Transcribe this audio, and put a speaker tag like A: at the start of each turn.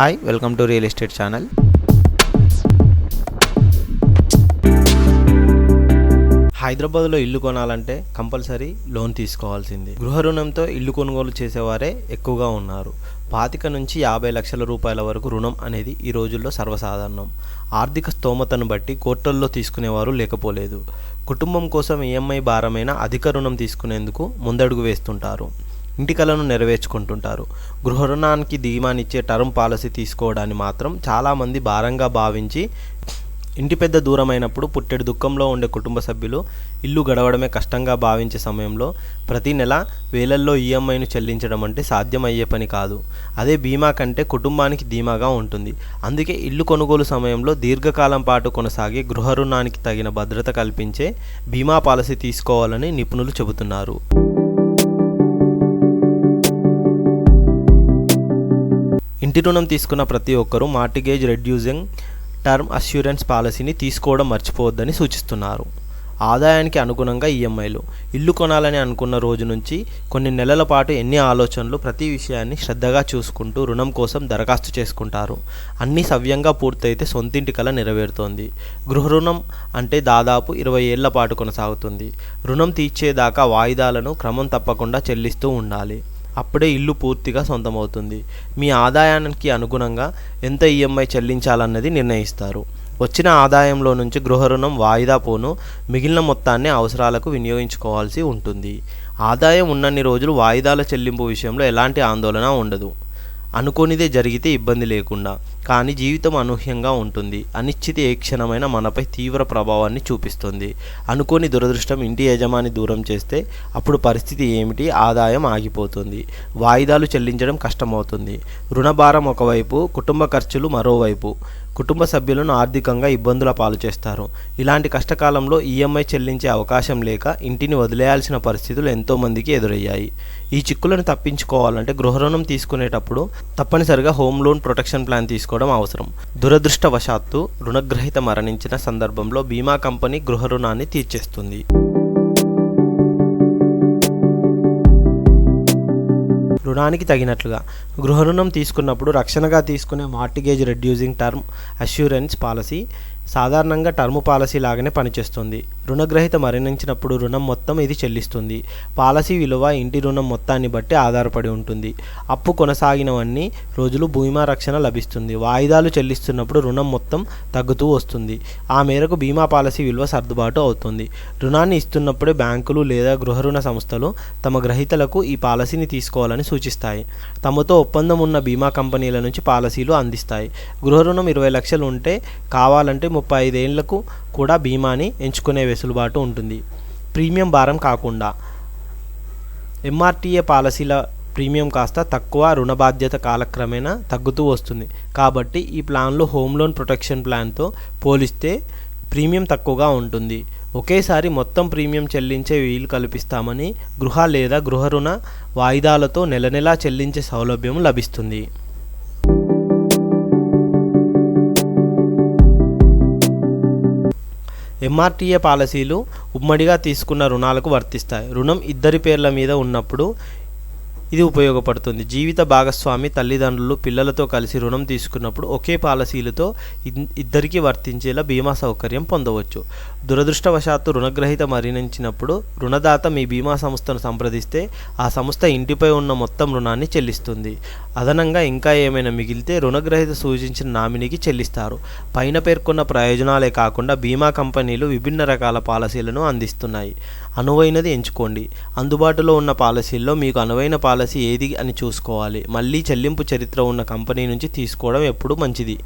A: Hi welcome to real estate channel హైదరాబాద్లో ఇల్లు కొనాలంటే కంపల్సరీ లోన్ తీసుకోవాల్సింది. గృహ రుణంతో ఇల్లు కొనుగోలు చేసేవారే ఎక్కువగా ఉన్నారు. పాతిక నుంచి యాభై లక్షల రూపాయల వరకు రుణం అనేది ఈ రోజుల్లో సర్వసాధారణం. ఆర్థిక స్తోమతను బట్టి కోర్టుల్లో తీసుకునేవారు లేకపోలేదు. కుటుంబం కోసం ఈఎంఐ భారమైన అధిక రుణం తీసుకునేందుకు ముందడుగు వేస్తుంటారు. ఇంటి కలను నెరవేర్చుకుంటుంటారు. గృహ రుణానికి ధీమానిచ్చే టర్మ్ పాలసీ తీసుకోవడాన్ని మాత్రం చాలామంది భారంగా భావించి ఇంటి పెద్ద దూరమైనప్పుడు పుట్టెడు దుఃఖంలో ఉండే కుటుంబ సభ్యులు ఇల్లు గడవడమే కష్టంగా భావించే సమయంలో ప్రతి నెల వేలల్లో ఈఎంఐను చెల్లించడం అంటే సాధ్యమయ్యే పని కాదు. అదే బీమా కంటే కుటుంబానికి ధీమాగా ఉంటుంది. అందుకే ఇల్లు కొనుగోలు సమయంలో దీర్ఘకాలం పాటు కొనసాగే గృహ రుణానికి తగిన భద్రత కల్పించే బీమా పాలసీ తీసుకోవాలని నిపుణులు చెబుతున్నారు. ఇంటి రుణం తీసుకున్న ప్రతి ఒక్కరూ మార్టిగేజ్ రెడ్యూసింగ్ టర్మ్ అష్యూరెన్స్ పాలసీని తీసుకోవడం మర్చిపోవద్దని సూచిస్తున్నారు. ఆదాయానికి అనుగుణంగా ఈఎంఐలు. ఇల్లు కొనాలని అనుకున్న రోజు నుంచి కొన్ని నెలల పాటు ఎన్ని ఆలోచనలు ప్రతి విషయాన్ని శ్రద్ధగా చూసుకుంటూ రుణం కోసం దరఖాస్తు చేసుకుంటారు. అన్నీ సవ్యంగా పూర్తయితే సొంతింటి కల నెరవేరుతోంది. గృహ రుణం అంటే దాదాపు ఇరవై ఏళ్ళ పాటు కొనసాగుతుంది. రుణం తీర్చేదాకా వాయిదాలను క్రమం తప్పకుండా చెల్లిస్తూ ఉండాలి. అప్పుడే ఇల్లు పూర్తిగా సొంతమవుతుంది. మీ ఆదాయానికి అనుగుణంగా ఎంత ఈఎంఐ చెల్లించాలన్నది నిర్ణయిస్తారు. వచ్చిన ఆదాయంలో నుంచి గృహ రుణం వాయిదా పోను మిగిలిన మొత్తాన్ని అవసరాలకు వినియోగించుకోవాల్సి ఉంటుంది. ఆదాయం ఉన్నన్ని రోజులు వాయిదాల చెల్లింపు విషయంలో ఎలాంటి ఆందోళన ఉండదు. అనుకోనిదే జరిగితే ఇబ్బంది లేకుండా. కానీ జీవితం అనూహ్యంగా ఉంటుంది. అనిశ్చితి ఏ క్షణమైన మనపై తీవ్ర ప్రభావాన్ని చూపిస్తుంది. అనుకోని దురదృష్టం ఇంటి యజమాని దూరం చేస్తే అప్పుడు పరిస్థితి ఏమిటి? ఆదాయం ఆగిపోతుంది. వాయిదాలు చెల్లించడం కష్టమవుతుంది. రుణభారం ఒకవైపు కుటుంబ ఖర్చులు మరోవైపు. కుటుంబ సభ్యులను ఆర్థికంగా ఇబ్బందుల పాలు చేస్తారు. ఇలాంటి కష్టకాలంలో ఈఎంఐ చెల్లించే అవకాశం లేక ఇంటిని వదిలేయాల్సిన పరిస్థితులు ఎంతోమందికి ఎదురయ్యాయి. ఈ చిక్కులను తప్పించుకోవాలంటే గృహ రుణం తీసుకునేటప్పుడు తప్పనిసరిగా హోమ్ లోన్ ప్రొటెక్షన్ ప్లాన్ తీసుకోవడం అవసరం. దురదృష్టవశాత్తు రుణగ్రహీత మరణించిన సందర్భంలో బీమా కంపెనీ గృహ రుణాన్ని తీర్చేస్తుంది. రుణానికి తగినట్లుగా గృహ రుణం తీసుకున్నప్పుడు రక్షణగా తీసుకునే mortgage reducing term assurance policy సాధారణంగా టర్మ్ పాలసీ లాగానే పనిచేస్తుంది. రుణగ్రహీత మరణించినప్పుడు రుణం మొత్తం ఇది చెల్లిస్తుంది. పాలసీ విలువ ఇంటి రుణం మొత్తాన్ని బట్టి ఆధారపడి ఉంటుంది. అప్పు కొనసాగినవన్నీ రోజులు బీమా రక్షణ లభిస్తుంది. వాయిదాలు చెల్లిస్తున్నప్పుడు రుణం మొత్తం తగ్గుతూ వస్తుంది. ఆ మేరకు బీమా పాలసీ విలువ సర్దుబాటు అవుతుంది. రుణాన్ని ఇస్తున్నప్పుడే బ్యాంకులు లేదా గృహ రుణ సంస్థలు తమ గ్రహీతలకు ఈ పాలసీని తీసుకోవాలని సూచిస్తాయి. తమతో ఒప్పందం ఉన్న బీమా కంపెనీల నుంచి పాలసీలు అందిస్తాయి. గృహ రుణం ఇరవై లక్షలు ఉంటే కావాలంటే ముప్పై ఐదేళ్ళకు కూడా బీమాని ఎంచుకునే వెసులుబాటు ఉంటుంది. ప్రీమియం భారం కాకుండా ఎంఆర్టీఏ పాలసీల ప్రీమియం కాస్త తక్కువ రుణ బాధ్యత కాలక్రమేణా తగ్గుతూ వస్తుంది. కాబట్టి ఈ ప్లాన్లో హోమ్ లోన్ ప్రొటెక్షన్ ప్లాన్తో పోలిస్తే ప్రీమియం తక్కువగా ఉంటుంది. ఒకేసారి మొత్తం ప్రీమియం చెల్లించే వీలు కల్పిస్తామని గృహ లేదా గృహ రుణ వాయిదాలతో నెల నెలా చెల్లించే సౌలభ్యం లభిస్తుంది. ఎంఆర్టీఏ పాలసీలు ఉమ్మడిగా తీసుకున్న రుణాలకు వర్తిస్తాయి. రుణం ఇద్దరి పేర్ల మీద ఉన్నప్పుడు ఇది ఉపయోగపడుతుంది. జీవిత భాగస్వామి తల్లిదండ్రులు పిల్లలతో కలిసి రుణం తీసుకున్నప్పుడు ఒకే పాలసీలతో ఇద్దరికీ వర్తించేలా బీమా సౌకర్యం పొందవచ్చు. దురదృష్టవశాత్తు రుణగ్రహీత మరణించినప్పుడు రుణదాత మీ బీమా సంస్థను సంప్రదిస్తే ఆ సంస్థ ఇంటిపై ఉన్న మొత్తం రుణాన్ని చెల్లిస్తుంది. అదనంగా ఇంకా ఏమైనా మిగిలితే రుణగ్రహీత సూచించిన నామినీకి చెల్లిస్తారు. పైన పేర్కొన్న ప్రయోజనాలే కాకుండా బీమా కంపెనీలు విభిన్న రకాల పాలసీలను అందిస్తున్నాయి. అనువైనది ఎంచుకోండి. అందుబాటులో ఉన్న పాలసీల్లో మీకు అనువైన పాలసీ ఏది అని చూసుకోవాలి. మళ్ళీ చెల్లింపు చరిత్ర ఉన్న కంపెనీ నుంచి తీసుకోవడం ఎప్పుడూ మంచిది.